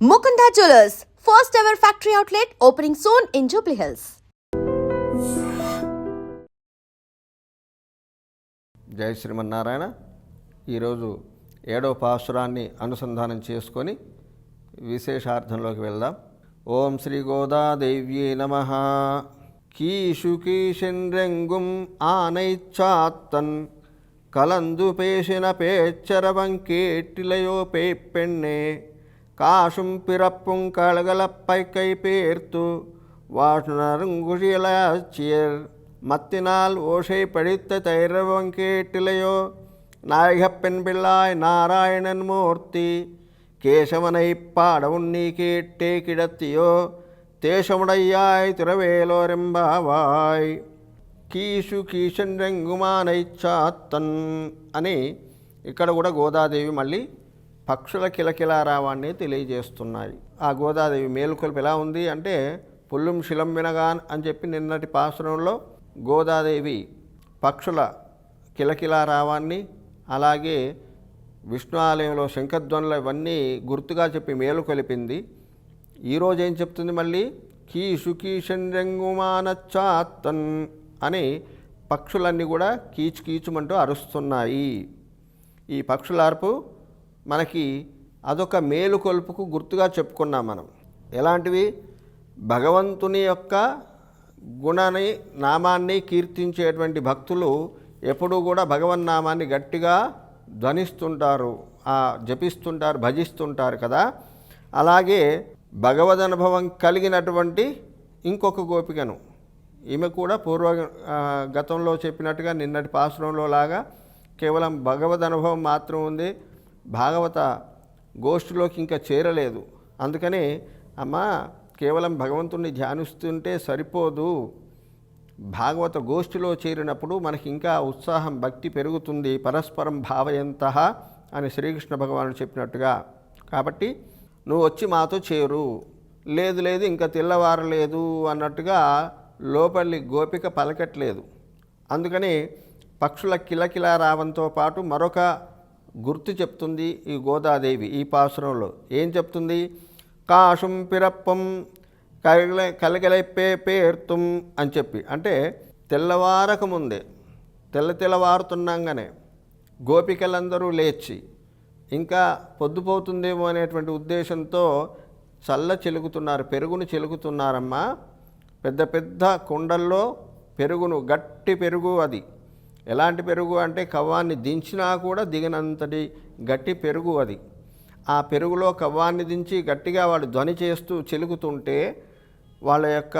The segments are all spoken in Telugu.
Mukunda Jewelers, first ever factory outlet opening soon in Jubilee Hills. జై శ్రీమన్నారాయణ. ఈరోజు ఏడవ పాసురాన్ని అనుసంధానం చేసుకొని విశేషార్థంలోకి వెళ్దాం. ఓం శ్రీ గోదాదేవ్యే నమ. కీషు కీషిన్రెంగుం ఆనైచ్చాత్తన్ కలందు పేసిన పేచ్చరవం కేటిలయో పేప్పెണ്ണే காசும் பிறப்பும் கலகலப்பை கை பேர்த்து வாசுனருங்குழியலாச்சியர் மத்தினால் ஓசை படித்த தைரவம் கேட்டிலையோ நாயகப் பெண் பிள்ளாய் நாராயணன் மூர்த்தி கேசவனை பாடவும் நீ கேட்டே கிடத்தியோ தேசமுடையாய் திரவேலோரெம்பாவாய் కీషు కీషండ్రంగుమానై చాత్తన్ అని ఇక్కడ కూడా గోదాదేవి మళ్ళీ పక్షుల కిలకిలారావాన్ని తెలియజేస్తున్నాయి. ఆ గోదాదేవి మేలుకొలుపు ఎలా ఉంది అంటే పుల్లుం శిలం వినగాన్ అని చెప్పి నిన్నటి పాశ్రంలో గోదాదేవి పక్షుల కిలకిలారావాన్ని అలాగే విష్ణు ఆలయంలో శంఖధ్వనులు ఇవన్నీ గుర్తుగా చెప్పి మేలు కొలిపింది ఈరోజు ఏం చెప్తుంది మళ్ళీ? కీషు కీషండ్రంగుమానచ్చాత్తన్ అని పక్షులన్నీ కూడా కీచు కీచుమంటూ అరుస్తున్నాయి. ఈ పక్షుల అరుపు మనకి అదొక మేలుకొల్పుకు గుర్తుగా చెప్పుకున్నాం మనం. ఎలాంటివి? భగవంతుని యొక్క గుణని నామాన్ని కీర్తించేటువంటి భక్తులు ఎప్పుడూ కూడా భగవన్నామాన్ని గట్టిగా ధ్వనిస్తుంటారు. ఆ జపిస్తుంటారు భజిస్తుంటారు కదా? అలాగే భగవద్ అనుభవం కలిగినటువంటి ఇంకొక గోపికను. ఈమె కూడా పూర్వ గతంలో చెప్పినట్టుగా నిన్నటి పాశ్రంలో లాగా కేవలం భగవద్ అనుభవం మాత్రం ఉంది. భాగవత గోష్ఠిలోకి ఇంకా చేరలేదు. అందుకనే అమ్మ కేవలం భగవంతుణ్ణి ధ్యానిస్తుంటే సరిపోదు. భాగవత గోష్ఠిలో చేరినప్పుడు మనకి ఇంకా ఉత్సాహం భక్తి పెరుగుతుంది. పరస్పరం భావయంత అని శ్రీకృష్ణ భగవానుడు చెప్పినట్టుగా. కాబట్టి నువ్వు వచ్చి మాతో చేరు. లేదు లేదు ఇంకా తెల్లవారలేదు అన్నట్టుగా లోపలి గోపిక పలకట్లేదు. అందుకని పక్షుల కిలకిల రావంతో పాటు మరొక గుర్తు చెప్తుంది ఈ గోదాదేవి ఈ పాసురంలో ఏం చెప్తుంది? కాషుం పిరప్పం కలగల కలగలైపే పేర్తుం అని చెప్పి. అంటే తెల్లవారక ముందే తెల్ల తెల్లవారుతున్నాగానే గోపికలందరూ లేచి ఇంకా పొద్దుపోతుందేమో అనేటువంటి ఉద్దేశంతో చల్ల చెలుగుతున్నారు పెరుగును చెలుగుతున్నారమ్మా పెద్ద పెద్ద కుండల్లో పెరుగును గట్టి పెరుగు అది. ఎలాంటి పెరుగు అంటే కవ్వాన్ని దించినా కూడా దిగినంతటి గట్టి పెరుగు అది. ఆ పెరుగులో కవ్వాన్ని దించి గట్టిగా వాడు ధ్వని చేస్తూ చిలుకుతుంటే వాళ్ళ యొక్క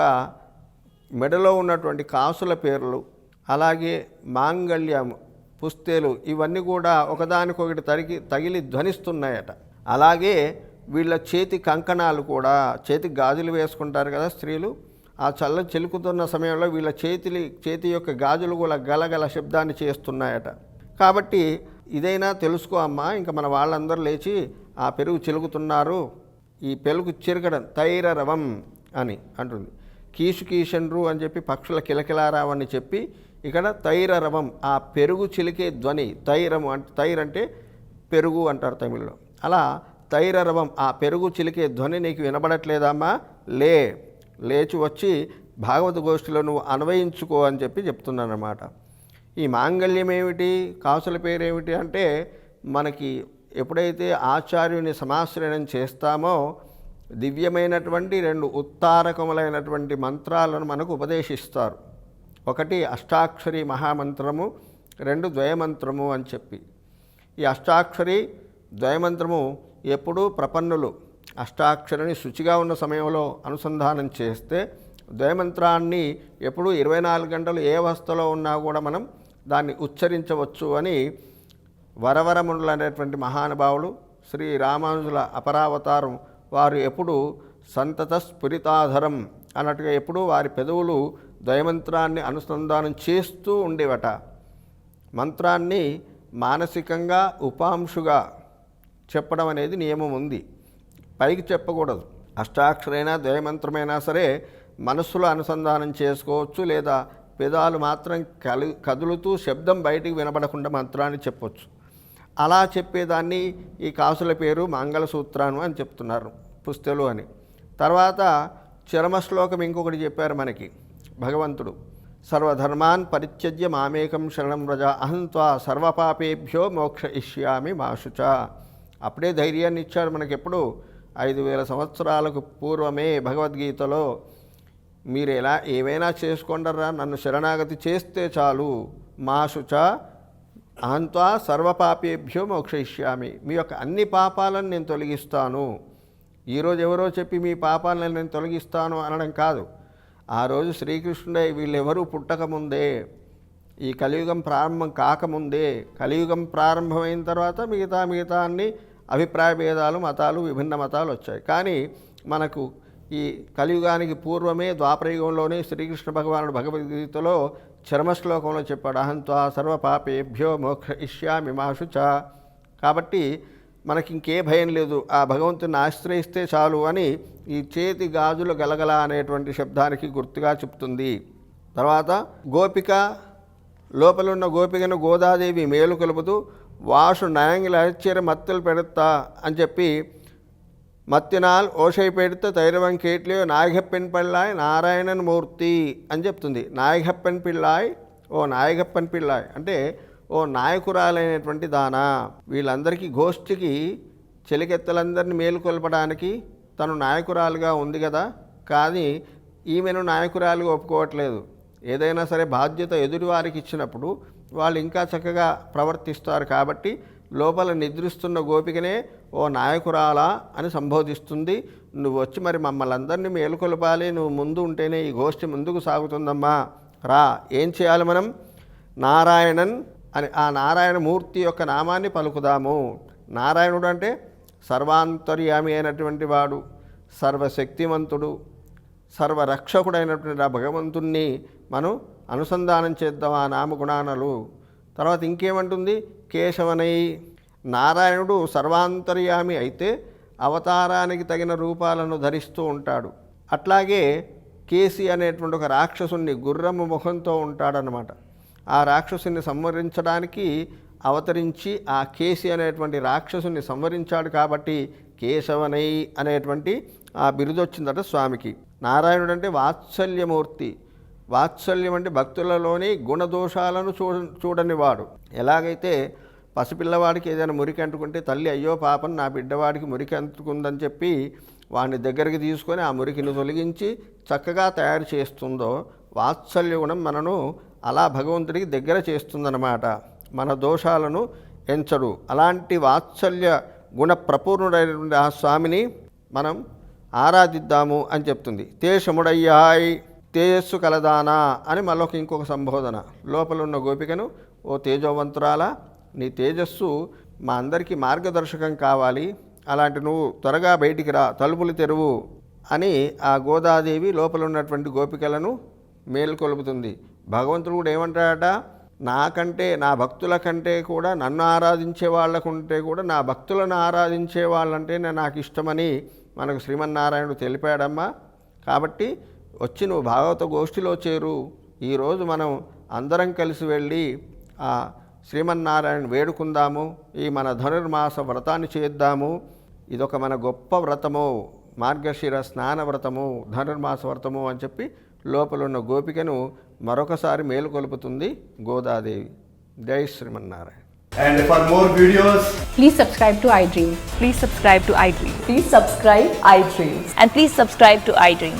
మెడలో ఉన్నటువంటి కాసుల పేర్లు అలాగే మాంగళ్యము పుస్తేలు ఇవన్నీ కూడా ఒకదానికొకటి తరిగి తగిలి ధ్వనిస్తున్నాయట. అలాగే వీళ్ళ చేతి కంకణాలు కూడా చేతికి గాజులు వేసుకుంటారు కదా స్త్రీలు ఆ చల్ల చెలుకుతున్న సమయంలో వీళ్ళ చేతి చేతి యొక్క గాజులు కూడా గలగల శబ్దాన్ని చేస్తున్నాయట. కాబట్టి ఇదైనా తెలుసుకో అమ్మా ఇంకా మన వాళ్ళందరూ లేచి ఆ పెరుగు చెలుగుతున్నారు ఈ పెరుగు చిరగడం తైరరవం అని అంటుంది. కీసు కీషన్రు అని చెప్పి పక్షుల కిలకిలారావని చెప్పి ఇక్కడ తైరరవం ఆ పెరుగు చిలికే ధ్వని తైరము అంటే తైర్ అంటే పెరుగు అంటారు తమిళ్ళో. అలా తైరరవం ఆ పెరుగు చిలికే ధ్వని నీకు వినబడట్లేదమ్మా లే. లేచి వచ్చి భాగవత గోష్ఠిలో నువ్వు అన్వయించుకో అని చెప్పి చెప్తున్నానమాట ఈ మాంగళ్యం ఏమిటి కాసుల పేరేమిటి? అంటే మనకి ఎప్పుడైతే ఆచార్యుని సమాశ్రయణం చేస్తామో దివ్యమైనటువంటి రెండు ఉత్తారకములైనటువంటి మంత్రాలను మనకు ఉపదేశిస్తారు. ఒకటి అష్టాక్షరి మహామంత్రము రెండు ద్వయమంత్రము అని చెప్పి. ఈ అష్టాక్షరి ద్వయమంత్రము ఎప్పుడూ ప్రపన్నులు. అష్టాక్షరిని శుచిగా ఉన్న సమయంలో అనుసంధానం చేస్తే ద్వయమంత్రాన్ని ఎప్పుడూ ఇరవై నాలుగు గంటలు ఏ అవస్థలో ఉన్నా కూడా మనం దాన్ని ఉచ్చరించవచ్చు అని వరవరమునులు అనేటువంటి మహానుభావులు శ్రీ రామానుజుల అపరావతారం వారు ఎప్పుడు సంతత స్ఫురితాధరం అన్నట్టుగా ఎప్పుడూ వారి పెదవులు ద్వయమంత్రాన్ని అనుసంధానం చేస్తూ ఉండేవట. మంత్రాన్ని మానసికంగా ఉపాంశుగా చెప్పడం అనేది నియమం ఉంది. పైకి చెప్పకూడదు. అష్టాక్షరైనా ద్వయమంత్రమైనా సరే మనస్సులో అనుసంధానం చేసుకోవచ్చు లేదా పెదాలు మాత్రం కలు కదులుతూ శబ్దం బయటికి వినపడకుండా మంత్రాన్ని చెప్పొచ్చు. అలా చెప్పేదాన్ని ఈ కాసుల పేరు మంగళసూత్రాను అని చెప్తున్నారు పుస్తెలు అని. తర్వాత చరమశ్లోకం ఇంకొకటి చెప్పారు మనకి. భగవంతుడు సర్వధర్మాన్ పరిత్యజ్య మామేకం శరణం వ్రజ అహంత్వా సర్వపాపేభ్యో మోక్ష ఇష్యామి మాశుచ అప్పుడే ధైర్యాన్ని ఇచ్చాడు మనకెప్పుడు? ఐదు వేల సంవత్సరాలకు పూర్వమే భగవద్గీతలో మీరు ఎలా ఏమైనా చేసుకుంటారా నన్ను శరణాగతి చేస్తే చాలు. మాశుచ అహంత్వా సర్వపాపేభ్యో మోక్షయిష్యామి. మీ యొక్క అన్ని పాపాలను నేను తొలగిస్తాను. ఈరోజు ఎవరో చెప్పి మీ పాపాలను నేను తొలగిస్తాను అనడం కాదు. ఆ రోజు శ్రీకృష్ణుడే వీళ్ళెవరూ పుట్టకముందే ఈ కలియుగం ప్రారంభం కాకముందే కలియుగం ప్రారంభమైన తర్వాత మిగతా మిగతా అన్నీ అభిప్రాయ భేదాలు మతాలు విభిన్న మతాలు వచ్చాయి. కానీ మనకు ఈ కలియుగానికి పూర్వమే ద్వాపరయుగంలోనే శ్రీకృష్ణ భగవానుడు భగవద్గీతలో చర్మశ్లోకంలో చెప్పాడు అహంత్వా సర్వపాపేభ్యో మోక్ష ఇష్యామి మాషుచ కాబట్టి మనకి ఇంకే భయం లేదు ఆ భగవంతుని ఆశ్రయిస్తే చాలు అని ఈ చేతి గాజులు గలగల అనేటువంటి శబ్దానికి గుర్తుగా చెప్తుంది. తర్వాత గోపిక లోపలున్న గోపికను గోదాదేవి మేలు కలుపుతూ వాసు నయంగిల అరిచెర మత్తులు పెడతా అని చెప్పి మత్తినాల్ ఓషై పెడితే తైరవం కేట్లియో నాయగప్పన్ పిళ్ళాయ్ నారాయణన్ మూర్తి అని చెప్తుంది. నాయగప్పన్ పిళ్ళాయ్ ఓ నాయగప్పన్ పిళ్ళాయ్ అంటే ఓ నాయకురాలైనటువంటి దానా. వీళ్ళందరికీ గోష్ఠికి చెలికెత్తలందరినీ మేలుకొల్పడానికి తను నాయకురాలుగా ఉంది కదా. కానీ ఈమెను నాయకురాలుగా ఒప్పుకోవట్లేదు. ఏదైనా సరే బాధ్యత ఎదుటివారికి ఇచ్చినప్పుడు వాళ్ళు ఇంకా చక్కగా ప్రవర్తిస్తారు కాబట్టి లోపల నిద్రిస్తున్న గోపికనే ఓ నాయకురాలా అని సంబోధిస్తుంది. నువ్వు వచ్చి మరి మమ్మల్ని అందరినీ మేలుకొలపాలి. నువ్వు ముందు ఉంటేనే ఈ గోష్ఠి ముందుకు సాగుతుందమ్మా. రా ఏం చేయాలి మనం? నారాయణన్ అని ఆ నారాయణ మూర్తి యొక్క నామాన్ని పలుకుదాము. నారాయణుడు అంటే సర్వాంతర్యామి అయినటువంటి వాడు సర్వశక్తిమంతుడు సర్వరక్షకుడైనటువంటి ఆ భగవంతుణ్ణి. మనం అనుసంధానం చేద్దాం ఆ నామగుణానలు. తర్వాత ఇంకేమంటుంది? కేశవనై నారాయణుడు సర్వాంతర్యామి అయితే అవతారానికి తగిన రూపాలను ధరిస్తూ ఉంటాడు. అట్లాగే కేసి అనేటువంటి ఒక రాక్షసుని గుర్రము ముఖంతో ఉంటాడనమాట ఆ రాక్షసుని సంవరించడానికి అవతరించి ఆ కేసి అనేటువంటి రాక్షసుని సంవరించాడు కాబట్టి కేశవనై అనేటువంటి ఆ బిరుదొచ్చిందట స్వామికి. నారాయణుడు అంటే వాత్సల్యమూర్తి. వాత్సల్యం అంటే భక్తులలోని గుణదోషాలను చూ చూడనివాడు ఎలాగైతే పసిపిల్లవాడికి ఏదైనా మురికి అంటుకుంటే తల్లి అయ్యో పాపం నా బిడ్డవాడికి మురికి అంటుకుందని చెప్పి వాడిని దగ్గరికి తీసుకొని ఆ మురికిని తొలగించి చక్కగా తయారు చేస్తుందో వాత్సల్య గుణం మనను అలా భగవంతుడికి దగ్గర చేస్తుందన్నమాట. మన దోషాలను ఎంచడు. అలాంటి వాత్సల్య గుణ ప్రపూర్ణుడైనటువంటి ఆ స్వామిని మనం ఆరాధిద్దాము అని చెప్తుంది. తేషముడయ్యాయ్ తేజస్సు కలదానా అని మళ్ళొక ఇంకొక సంబోధన. లోపల ఉన్న గోపికను ఓ తేజవంతురాల నీ తేజస్సు మా అందరికీ మార్గదర్శకం కావాలి. అలాంటి నువ్వు త్వరగా బయటికి రా తలుపులు తెరువు అని ఆ గోదాదేవి లోపల ఉన్నటువంటి గోపికలను మేల్కొలుపుతుంది. భగవంతుడు కూడా ఏమంటాడట? నాకంటే నా భక్తుల కంటే కూడా నన్ను ఆరాధించే వాళ్ళకుంటే కూడా నా భక్తులను ఆరాధించే వాళ్ళంటేనే నాకు ఇష్టమని మనకు శ్రీమన్నారాయణుడు తెలిపాడమ్మా. కాబట్టి వచ్చి నువ్వు భాగవత గోష్ఠిలో చేరు ఈరోజు మనం అందరం కలిసి వెళ్ళి ఆ శ్రీమన్నారాయణ వేడుకుందాము ఈ మన ధనుర్మాస వ్రతాన్ని చేద్దాము ఇదొక మన గొప్ప వ్రతము మార్గశిర స్నాన వ్రతము ధనుర్మాస వ్రతము అని చెప్పి లోపలున్న గోపికను మరొకసారి మేలుకొలుపుతుంది Godadevi Jai Srimannarayana And for more videos, Please subscribe to iDream. Please subscribe to iDream. Please subscribe iDreams. And please subscribe to iDream.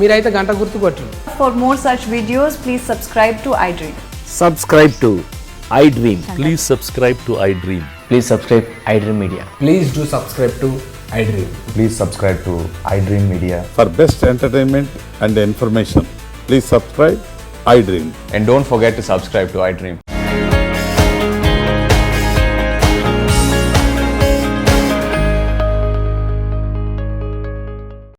మీరైతే గంట గుర్తు కొట్టండి For more such videos, please subscribe to iDream. Subscribe to iDream. Please subscribe to iDream. Please subscribe iDream Media. Please do subscribe to iDream. Please subscribe to iDream Media. For best entertainment and information, please subscribe iDream. And don't forget to subscribe to iDream.